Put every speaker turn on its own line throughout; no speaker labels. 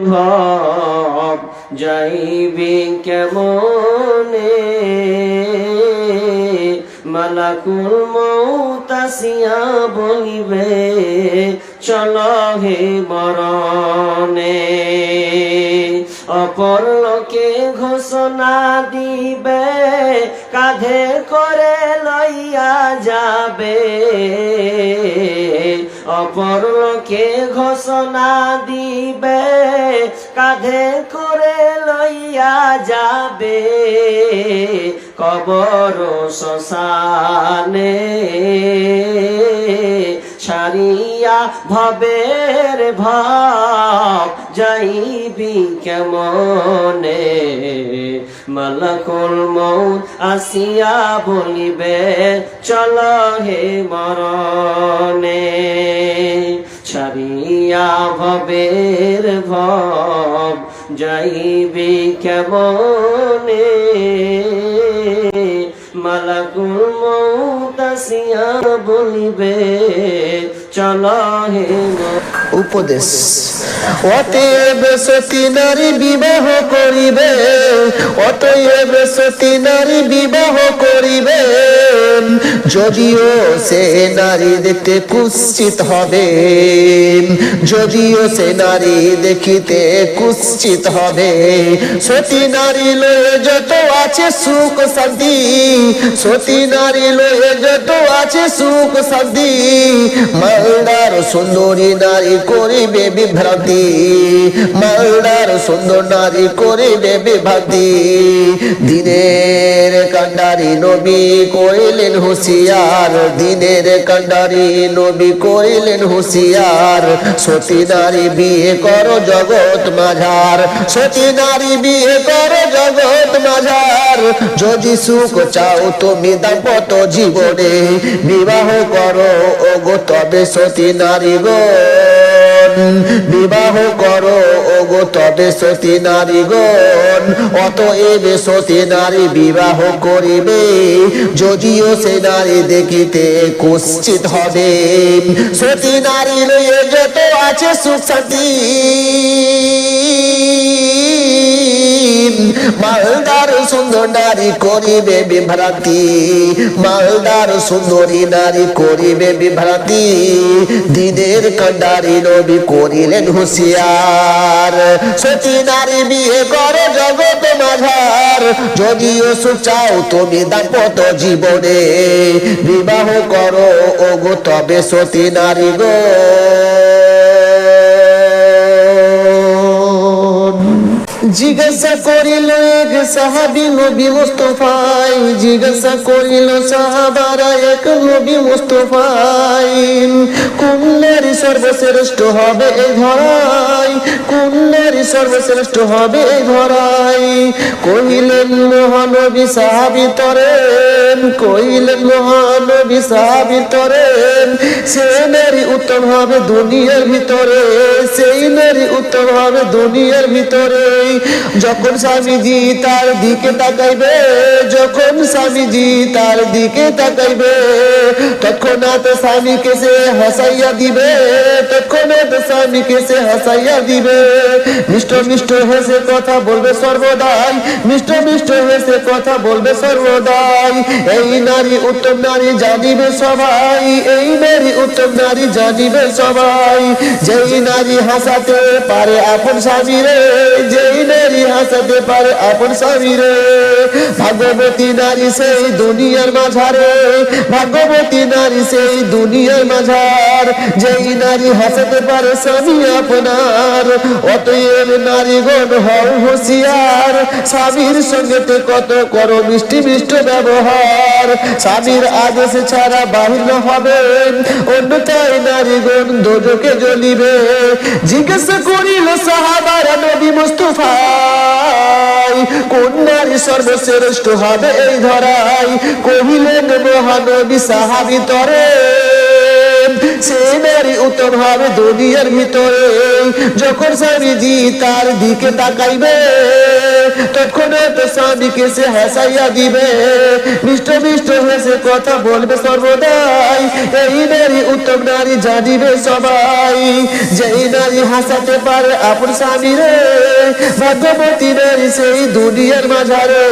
ভাব যাইবে কেমনে? মালাকুল মৌতাসিয়া বলিবে চল হে মরণে অপর ঘোষণা দিবে, কাঁধে করে লইয়া যাবে। অপর ঘোষণা দিবে, কাঁধে করে লইয়া যাবে। কবর শ্মশানে ছাড়িয়া ভবের ভাব যাইবি কেমনে? মালাকুল মৌত আসিয়া বলিবে, চল হে মরণে। ছাড়িয়া ভবের ভব যাইবি কেমনে? মালাকুল মৌত আসিয়া বলিবে, চল হে
উপদেশ। অতএব সতী নারী বিবাহ করিবে, অতএব সতী নারী বিবাহ করিবে। যদিও সে নারী দেখতে কুৎসিত হবে, যদিও সে নারী দেখিতে কুৎসিত হবে, সতী নারী লয়ে যত আছে সুখ শান্তি। সতী নারী লয়ে যত আছে সুখ শান্তি। মালদার সুন্দরী নারী করিবে বিভ্রান্তি। মালদার সুন্দর নারী করিবে বিভ্রান্তি। দিনের কান্ডারি নবী কইলেন হুঁশিয়ার। দিনের কান্ডারি নবী কইলেন হুঁশিয়ার। সতী নারী বিয়ে করো জগৎ মাঝার। সতী নারী বিয়ে করো জগৎ মাঝার। যদি সুখ চাও তুমি দাম্পত্য জীবনে, বিবাহ করো ও গো তবে সতী নারী গো বিবাহ করো ও গো তবে সতী নারী নারীগণ অতএব সতী নারী বিবাহ করিবে। যদিও সে নারী দেখিতে কুশ্চিত হবে। সতী নারী লয়ে যত আছে সুখ শান্তি। মালদার সুন্দর নারী করিবে বিভ্রান্তি, মালদার সুন্দরী নারী করিবে বিভ্রান্তি। দিনের কান্ডারি নবী করিলেন হুঁশিয়ার সতী নারী বিয়ে করে জগৎ মাঝার। যদিও সুখ চাও তুমি দাম্পত্য জীবনে, বিবাহ করো ও গো তবে সতী নারী গো। জিজ্ঞাসা করিল, এক সাহাবি নবী মুস্তফাই। জিজ্ঞাসা করিল, সাহাবারা এক নবী মুস্তফাই। কোন সর্বশ্রেষ্ঠ হবে এই ধরাই? কোন সর্বশ্রেষ্ঠ হবে এই ধরাই? কহিলেন, মহানবী সাহাবি তরেন। কহিলেন, মহানবী সাহাবি তরেন। সে নারী উত্তম হবে দুনিয়ার ভিতরে। সেই নারী উত্তম হবে দুনিয়ার ভিতরে। যখন স্বামীজি তার দিকে তাকাইবে, যখন স্বামীজি তার দিকে তাকাইবে তৎক্ষণাৎ স্বামীকে সে হাসাইয়া দিবে তৎক্ষণাৎ স্বামীকে সে হাসাইয়া দিবে। মিষ্ট মিষ্ট হেসে কথা বলবে সর্বদাই, মিষ্ট মিষ্ট হেসে কথা বলবে সর্বদাই। এই নারী, উত্তম নারী জানিবে সবাই, এই নারী, উত্তম নারী জানিবে সবাই। যেই নারী হাসাতে পারে আপন স্বামী রে যেই নারী হাসাতে পারে আপন স্বামী ভাগবতী নারী সেই দুনিয়ার মাঝারে। ভাগবতী নারী সেই দুনিয়ার মাঝার। যেই নারী হাসাতে পারে স্বামী আপনার। অতএব নারীগণ হও হুঁশিয়ার। স্বামীর সঙ্গে কত করো মিষ্টি মিষ্ট ব্যবহার। স্বামীর আদেশ ছাড়া বাহির হবেন অন্যথায় নারীগণ দোজকে জ্বলিবে। জিজ্ঞাসা করিল সাহাবারা নবী নারী সর্বশ্রেষ্ঠ হবে এই ধরাই। কহিলেন, মহানবী সাহাবি তরে, সে নারী হবে দুনিয়ার ভিতরে। যখন স্বামীজি তার দিকে তাকাইবে তৎক্ষণাৎ স্বামীকে সে হাসাইয়া দিবে। মিষ্ট মিষ্ট কথা বলবে সর্বদাই। এই নারী উত্তম নারী জানিবে সবাই। যেই নারী হাসাতে পারে আপন স্বামী রে, ভাগ্যবতী নারী সেই দুনিয়ার মাঝারে।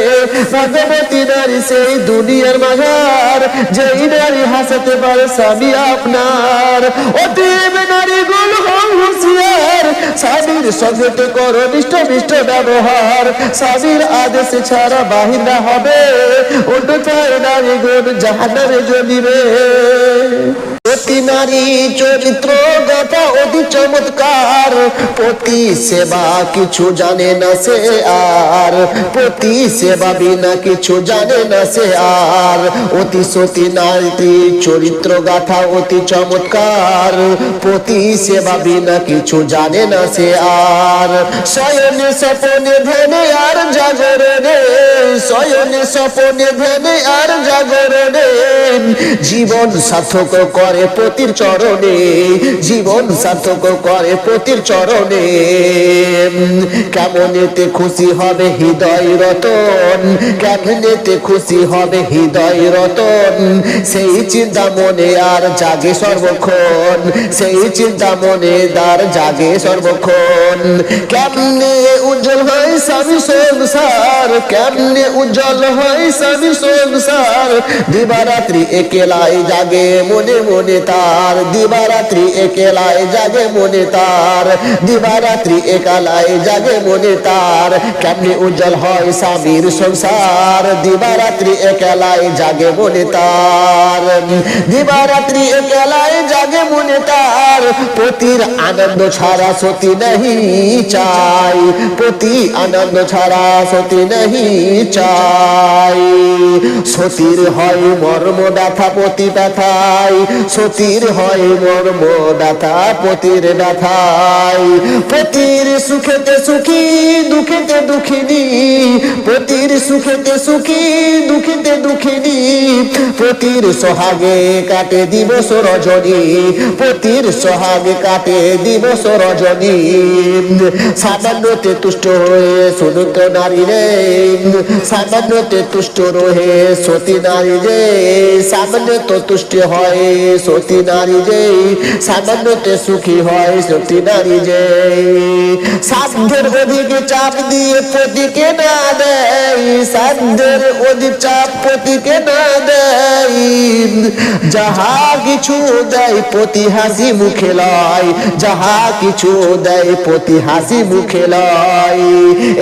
ভাগ্যবতী নারী সেই দুনিয়ার মাঝার। যেই নারী হাসাতে পারে স্বামী আপনার। অতীব নারী গুণ হন হুঁশিয়ার স্বামীর করো নিষ্ঠ মিষ্ট ব্যবহার। স্বামীর আদেশ ছাড়া বাহির না হবে অন্যথায় নারী গুণ জাহানারে জ্বলিবে প্রতি নারী চরিত্র গাথা অতি চমৎকার। প্রতি সেবা কিছু জানে না সে আর। প্রতি সেবা বিনা কিছু জানে না সে আর। অতি সতী নারী চরিত্র গাথা অতি চমৎকার। প্রতি সেবা বিনা কিছু জানে না সে আর। শয়নে স্বপনে ধ্যানে আর জাগরণে শয়নে স্বপনে ধ্যানে আর জাগরণে। জীবন সার্থক করে পতির চরণে, জীবন সার্থক করে পতির চরণে। কেমনেতে খুশি হবে হৃদয় রতন, কেমনেতে খুশি হবে হৃদয় রতন। সেই চিন্তা মনে আর জাগে সর্বক্ষণ, সেই চিন্তা মনে দার জাগে সর্বক্ষণ। কেমনে উজ্জ্বল হয় স্বামী সংসার, কেমনে উজ্জ্বল হয় স্বামী সংসার। দিবারাত্রি একেলাই জাগে মনে মনে। তার। দিবারাত্রি একেলাই জাগে মনে তার। দিবারাত্রি একালাই জাগে মনে তার। কেমনে উজ্জ্বল হয় স্বামীর সংসার। দিবারাত্রি একেলাই জাগে মনে তার। দিবারাত্রি একেলাই জাগে মনে তার। পতির আনন্দ ছাড়া সতী নেই চাই। পতি আনন্দ ছাড়া সতী নেই চাই। সতীর হয় মর্ম ব্যথা পতি ব্যথায় সতীর হয় মর্ম ব্যথা পতির ব্যথায় পতির সুখেতে সুখী, দুঃখেতে দুঃখিনী। পতির সুখেতে সুখী, দুঃখেতে দুঃখিনী। পতির সোহাগে কাটে দিবস রজনী। পতির সোহাগে কাটে দিবস রজনী। সামান্যতে তুষ্ট হয়ে শুনুত নারী রে। সামান্যতে তুষ্ট রহে সতী নারী রে। সামান্যত তুষ্ট হয় সতী নারী যে সামান্যতে সুখী হয় সতী নারী যে সাধ্যের অধিক চাপ দিয়ে পতিকে না দেয়, সাধ্যের অধিক চাপ পতিকে না দেয়। যাহা কিছু দেয় প্রতি হাসি মুখে লয়, যাহা কিছু দেয় প্রতি হাসি মুখে লয়।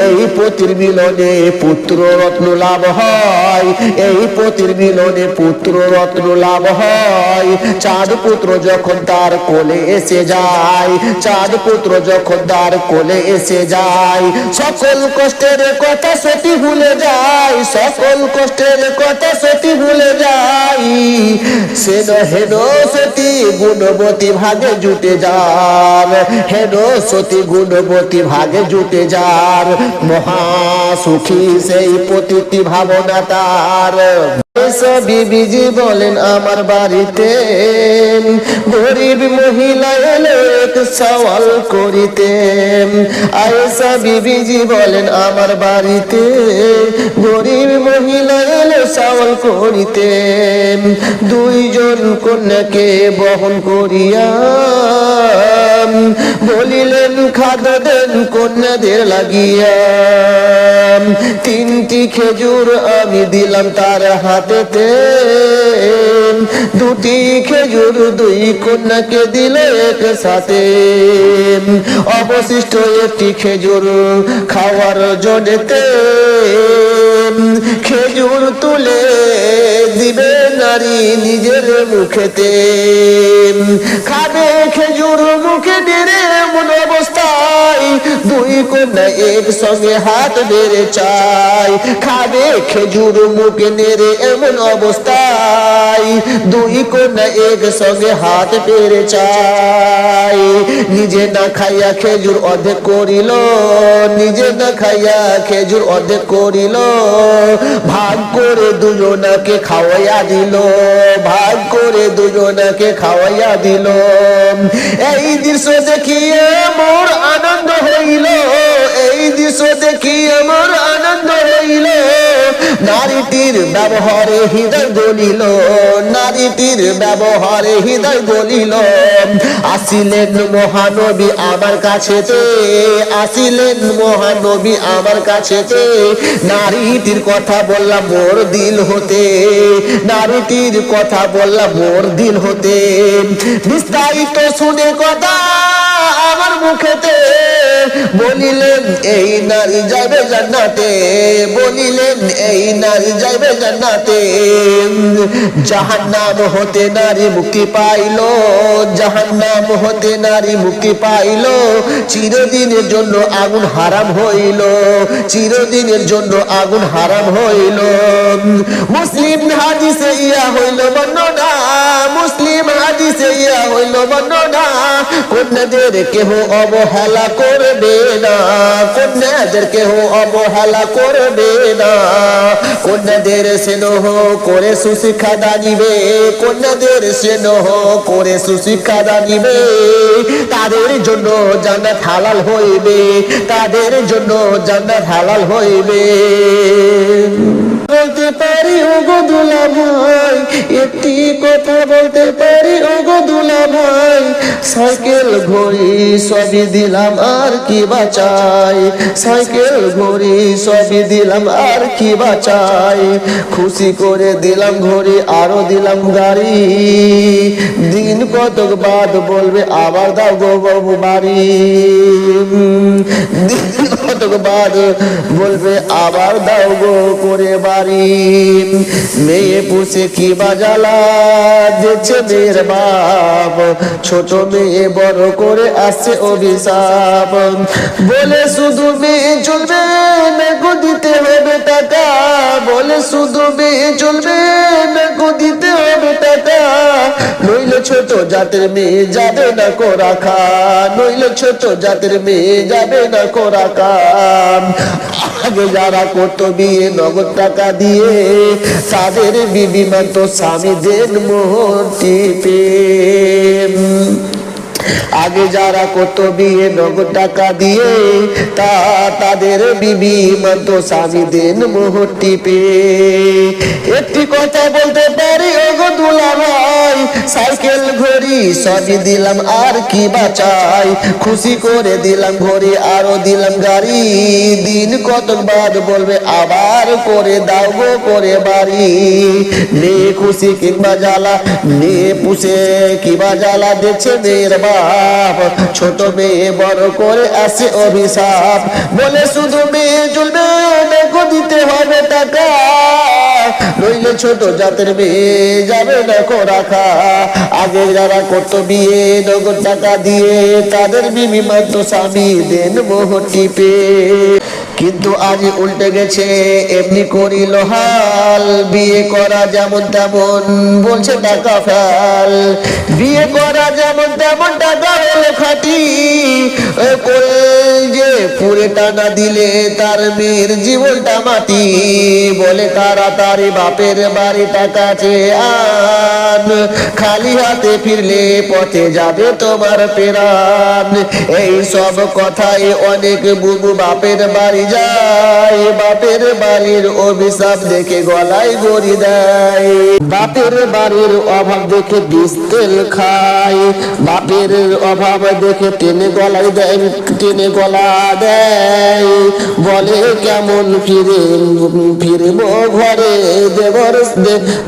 এই পতির মিলনে পুত্র রত্ন লাভ হয়, এই পতির মিলনে পুত্র রত্ন লাভ হয়। চাঁদ পুত্র যখন তার কোলে এসে যায়, চাঁদ পুত্র যখন তার কোলে এসে যায়, সকল কষ্টের কথা সতী ভুলে যায়, সকল কষ্টের কথা সতী ভুলে যায়। সে হেন সতী গুণবতী ভাগে জুটে যার, হেন সতী গুণবতী ভাগে জুটে যার, মহা সুখী সেই প্রতীতি ভাবনা তার। বিবিজি বলেন, আমার বাড়িতে গরিব মহিলা এলে সওয়াল করিতে আয়েশা বিবিজি বলেন, আমার বাড়িতে গরিব মহিলা এলে সওয়াল করিতে দুইজন কন্যাকে বহন করিয়া বলিলেন খাদ্য দেন কন্যাদের লাগিয়া তিনটি খেজুর আমি দিলাম তার হাতেতে দুটি খেজুর দুই কন্যাকে দিলে এক সাথে অবশিষ্ট একটি খেজুর খাওয়ার জন্যতে খেজুর তুলে দিবে নারী নিজের মুখেতে। খাবে খেজুর মুখে নেড়ে এমন অবস্থায় দুই কন্যা হাত বেড়ে চাই। খাবে খেজুর মুখে নেড়ে এমন অবস্থায়। দুই কন্যা হাত চাই। নিজে না খাইয়া খেজুর অর্ধেক করিল, নিজে না খাইয়া খেজুর অর্ধেক করিল। ভাগ করে দুজনাকে খাওয়াইয়া দিল, ভাগ করে দুজনাকে খাওয়াইয়া দিল। এই দৃশ্য দেখিয়ে মোর হইল। এই দৃশ্য দেখি নারীটির ব্যবহারে হৃদয় গলিল, নারীটির ব্যবহারে হৃদয় গলিল। আসিলেন মহানবী আমার কাছেতে, আসিলেন মহানবী আমার কাছেতে। নারীটির কথা বললাম, মোর দিল হতে। নারীটির কথা বললাম, মোর দিল হতে। বিস্তারিত শুনে কথা আমার মুখেতে। বলিলেন, এই নারী যাবে জান্নাতে। বলিলেন, এই নারী যাবে জান্নাতে। জাহান্নাম হতে নারী মুক্তি পাইল, জাহান্নাম হতে নারী মুক্তি পাইল। চিরদিনের জন্য আগুন হারাম হইল, চিরদিনের জন্য আগুন হারাম হইল। মুসলিম হাদিসে ইয়া হইল বর্ণনা, মুসলিম হাদিসে ইয়া হইল বর্ণনা। কন্যাদের কেহ অবহেলা করবে না, কন্যাদের কেহ অবহেলা করবে না। কন্যাদের স্নেহ করে সুশিক্ষা দানিবে কন্যাদের স্নেহ করে সুশিক্ষা দানিবে তাদের জন্য জান্নাত হালাল হইবে, তাদের জন্য জান্নাত হালাল হইবে। বলতে পারি, ওগো দুলা ভাই একটি কথা বলতে পারি, ওগো দুলা ভাই সাইকেল ঘড়ি সবই দিলাম, আর কি বাঁচাই সাইকেল ঘড়ি সবই দিলাম, আর কি বাঁচাই খুশি করে দিলাম ঘড়ি, আরও দিলাম গাড়ি। কতক বাদ বলবে, আবার দাও গো বাবু বাড়ি। কতক বাদ বলবে, আবার দাও গো করে বাড়ি। মেয়ে পুষে কি বাজালা দিচ্ছে মেয়ের বাপ? ছোট মেয়ে বড় করে আসছে অভিশাপ। বলে শুধু মেয়ে চলবে মেঘো দিতে হবে টাকা। বলে শুধু মেয়ে চলবে মেঘো দিতে হবে টাকা। নইলে ছোট জাতের মেয়ে যাবে না কোরা খান। নইলে ছোট জাতের মেয়ে যাবে না কোরা খান। আগে যারা করতো বিয়ে নগদ টাকা দিয়ে, তাদের বিবি মাত্র স্বামীদের মোহর টিপে। আগে যারা কত বিয়ে নগদ টাকা দিয়ে, তা তাদের বিবি মানত স্বামী দেন মোহর একটি কথা বলতে পারি, ওগো সাইকেল ঘড়ি সবই দিলাম, আর কি বাঁচাই খুশি করে দিলাম ঘড়ি, আরও দিলাম গাড়ি। দিন কত বাদ বলবে, আবার করে দাও গো, করে বাড়ি। নে খুশি কিংবা জ্বালা নে পুষে কিবা জ্বালা দিচ্ছে মেয়ের বাপ ছোট মেয়ে বড় করে আসে অভিশাপ। বলে শুধু মেয়ে চলবে দেখো দিতে হবে টাকা। নইলে ছোট জাতের মেয়ে যাবে দেখো রাখা আগে যারা করতো বিয়ে, নগদ টাকা দিয়ে, তাদের বিবি মাত্র স্বামী, দেন মোহ টিপে কিন্তু আজ উল্টে গেছে, এমনি করিল হাল। বিয়ে করা যেমন তেমন, বলছে টাকা ফেল। বিয়ে করা যেমন তেমন খাটি যে পুরে টানা দিলে তার মেয়ের জীবনটা মাটি। বলে বাপের বাড়ি টাকা চেয়ে আন। খালি হাতে ফিরলে পথে যাবে তোমার পেরান এই সব কথাই অনেক বুবু বাপের বাড়ি যায়। বাপের বাড়ির অভিশাপ দেখে গলায় গড়ি দেয়। বাপের বাড়ির অভাব দেখে বিষ তেল খায়। বাপের অভাব দেখে টেনে গলায় দেয় টেনে গলা দেয়। বলে কেমন ফিরে ফিরব ঘরে দেবর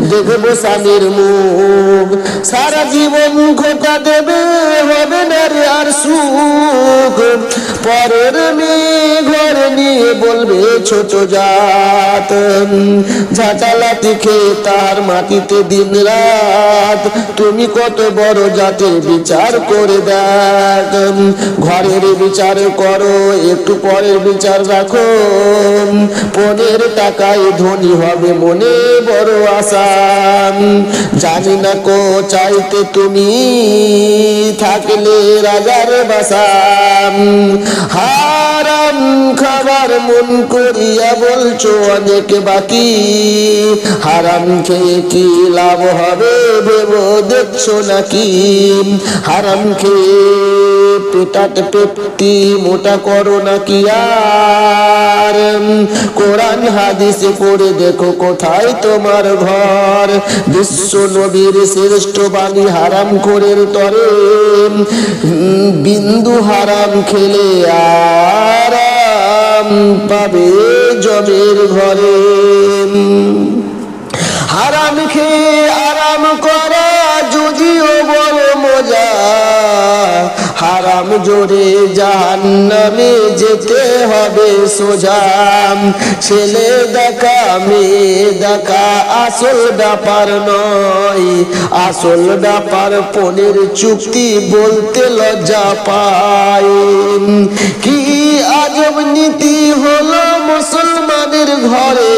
দেখব স্বামীর মুখ। সারা জীবন খোকা দেবে হবে না আর সুখ। পরের মেয়ে ঘর নিয়ে বলবে ছোট জাত। ঝাঁচালাতি খেয়ে তার মাটিতে দিন রাত তুমি কত বড় জাতের বিচার করে দেখ ঘরের বিচার করো, একটু পরের বিচার রাখো। পনেরো টাকায় ধনী হবে মনে বড় আশা। জানি না কো চাইতে তুমি থাকলে রাজার বাসা। হারাম খাবার মন করিয়া বলছো, অনেক বাকি। হারাম খেয়ে কি লাভ হবে ভেবো দেখছ নাকি? হারাম খেয়ে পেটাট পেপটি মোটা করো নাকি আর? কোরআন, হাদিসে পড়ে দেখো কোথায় তোমার ঘর। বিশ্ব নবীর শ্রেষ্ঠ বাণী হারাম করের তরে। বিন্দু হারাম খেলে আরাম পাবে জবের ঘরে। হারাম খেয়ে আরাম করা যদিও বড় মজা। হারাম জোরে জাহান্নামে যেতে হবে সোজা। ছেলে দেখা, মেয়ে দেখা, আসল ব্যাপার নয়। আসল ব্যাপার পনেরো চুক্তি বলতে লজ্জা পায়। কি আজব নীতি হলো মুসলমানের ঘরে?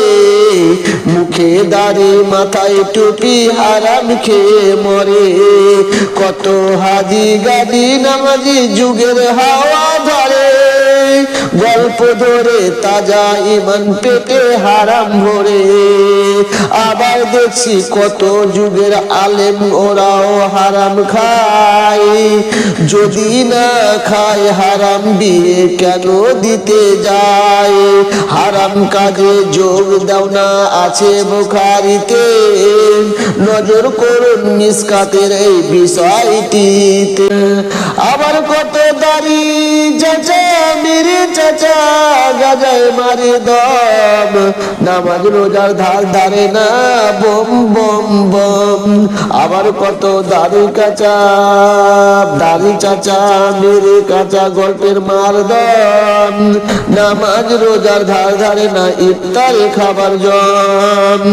মুখে দাড়ি মাথায় টুপি হারাম খেয়ে মরে। কত হাজি গাদি নামাজি যুগের হাওয়া গল্প ধরে তাজা ইমান পেটে হারাম ভরে আবার দেখছি কত যুগের আলেম ওরাও হারাম খায়। যদি না খায় হারাম বিয়ে কেন দিতে যায়? হারাম কাজে যোগ দাও না আছে বুখারিতে। নজর করুন মিসকাতের এই বিষয়টিতে। আবার কত দাড়ি চাচা চাচা, গাজায় মারে দম। নামাজ রোজার ধার ধারে না, বম বম বম। আবার কত দাড়ি কাচা দাড়ি চাচা, মেরে কাচা গল্পের মার দম নামাজ রোজার ধার ধারে না, ইফতারে খাবার জম।